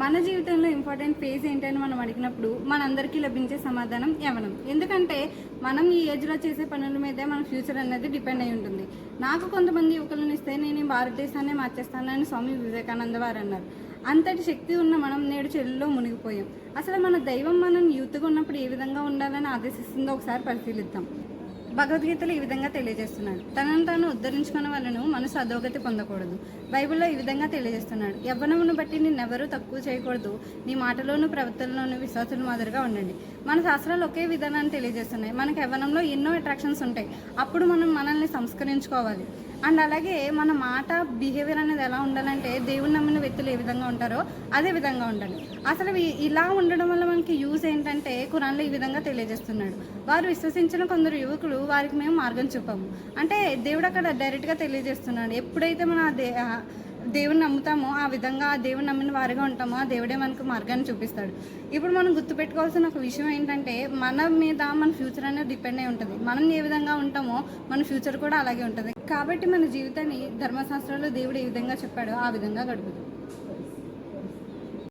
మన జీవితంలో important phase ఏంటని మనం అడిగినప్పుడు మనందరికీ లభించే సమాధానం యవనం. ఎందుకంటే మనం ఈ ఏజ్లో చేసే పనుల మీదే మన ఫ్యూచర్ అనేది డిపెండ్ అయి ఉంటుంది. నాకు కొంతమంది యువకులను ఇస్తే నేను భారతదేశాన్ని మార్చేస్తానని స్వామి వివేకానంద వారు అన్నారు. అంతటి శక్తి ఉన్న మనం నేడు చెల్లులో మునిగిపోయాం. అసలు మన దైవం మనం యూత్గా ఉన్నప్పుడు ఏ విధంగా ఉండాలని ఆదేశిస్తుందో ఒకసారి పరిశీలిద్దాం. భగవద్గీతలు ఈ విధంగా తెలియజేస్తున్నాడు. తనను తాను ఉద్ధరించుకున్న వాళ్ళను మనసు అధోగతి పొందకూడదు. బైబిల్లో ఈ విధంగా తెలియజేస్తున్నాడు. యవ్వనమును బట్టి నిన్నెవరూ తక్కువ చేయకూడదు. నీ మాటలోను ప్రవర్తనలోను విశ్వాసుల మాదిరిగా ఉండండి. మన శాస్త్రాలు ఒకే విధానాన్ని తెలియజేస్తున్నాయి. మనకు యవ్వనంలో ఎన్నో అట్రాక్షన్స్ ఉంటాయి. అప్పుడు మనం మనల్ని సంస్కరించుకోవాలి. అండ్ అలాగే మన మాట బిహేవియర్ అనేది ఎలా ఉండాలంటే దేవుని నమ్మిన వ్యక్తులు ఏ విధంగా ఉంటారో అదే విధంగా ఉండాలి. అసలు ఇలా ఉండడం వల్ల మనకి యూజ్ ఏంటంటే కురాన్లో ఈ విధంగా తెలియజేస్తున్నాడు. వారు విశ్వసించిన కొందరు యువకులు వారికి మేము మార్గం చూపాము. అంటే దేవుడు అక్కడ డైరెక్ట్గా తెలియజేస్తున్నాడు. ఎప్పుడైతే మన దే దేవుని నమ్ముతామో ఆ విధంగా ఆ దేవుని నమ్మిన వారిగా ఉంటామో ఆ దేవుడే మనకు మార్గాన్ని చూపిస్తాడు. ఇప్పుడు మనం గుర్తుపెట్టుకోవాల్సిన ఒక విషయం ఏంటంటే మన మీద మన ఫ్యూచర్ అనేది డిపెండ్ అయి ఉంటుంది. మనం ఏ విధంగా ఉంటామో మన ఫ్యూచర్ కూడా అలాగే ఉంటుంది. కాబట్టి మన జీవితాన్ని ధర్మశాస్త్రంలో దేవుడు ఏ విధంగా చెప్పాడో ఆ విధంగా గడుపుతుంది